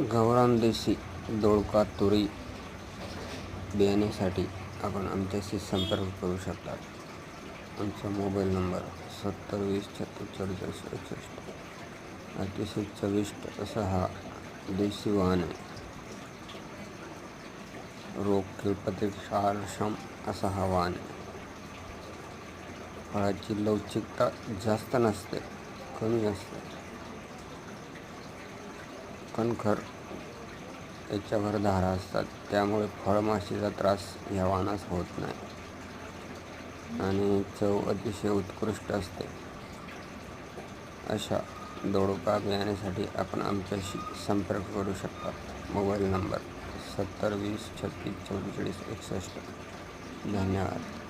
गावरान देशी दोडका तुरी बियाण्यासाठी आपण आमच्याशी संपर्क करू शकता आमचा मोबाईल नंबर सत्तर वीस छत्तीस चौवेचाळीस एकसष्ट. अतिशय चविष्ट असा हा देशी वाहन आहे. रोग क्षारक्षम असा हा वाहन आहे. फळाची लवचिकता जास्त नसते कमी असते. कणखर याच्यावर धारा असतात. त्यामुळे फळमाशीचा त्रास ह्या वानास होत नाही. आणि चव अतिशय उत्कृष्ट असते. अशा दोडका बियाण्यासाठी आपण आमच्याशी संपर्क करू शकता. मोबाईल नंबर सत्तर वीस छत्तीस चौवेचाळीस एकसष्ट. धन्यवाद.